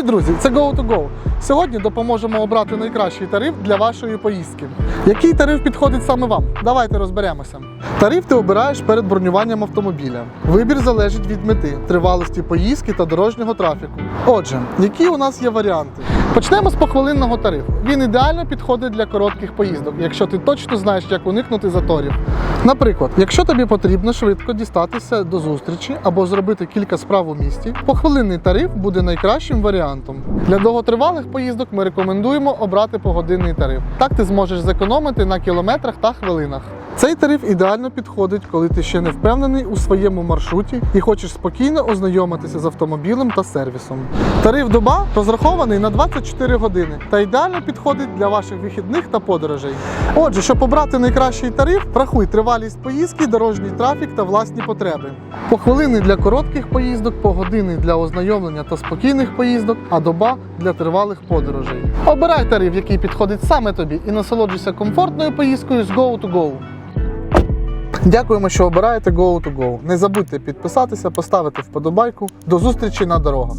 Привіт, друзі! Це Go2Go. Сьогодні допоможемо обрати найкращий тариф для вашої поїздки. Який тариф підходить саме вам? Давайте розберемося. Тариф ти обираєш перед бронюванням автомобіля. Вибір залежить від мети, тривалості поїздки та дорожнього трафіку. Отже, які у нас є варіанти? Почнемо з похвилинного тарифу. Він ідеально підходить для коротких поїздок, якщо ти точно знаєш, як уникнути заторів. Наприклад, якщо тобі потрібно швидко дістатися до зустрічі або зробити кілька справ у місті, похвилинний тариф буде найкращим варіантом. Для довготривалих поїздок ми рекомендуємо обрати погодинний тариф. Так ти зможеш зекономити на кілометрах та хвилинах. Цей тариф ідеально підходить, коли ти ще не впевнений у своєму маршруті і хочеш спокійно ознайомитися з автомобілем та сервісом. Тариф доба розрахований на 24 години та ідеально підходить для ваших вихідних та подорожей. Отже, щоб обрати найкращий тариф, врахуй тривалість поїздки, дорожній трафік та власні потреби. Похвилини для коротких поїздок, погодини для ознайомлення та спокійних поїздок, а доба для тривалих подорожей. Обирай тариф, який підходить саме тобі, і насолоджуйся комфортною поїздкою з Go2Go. Дякуємо, що обираєте Go2Go. -Go. Не забудьте підписатися, поставити вподобайку. До зустрічі на дорогах.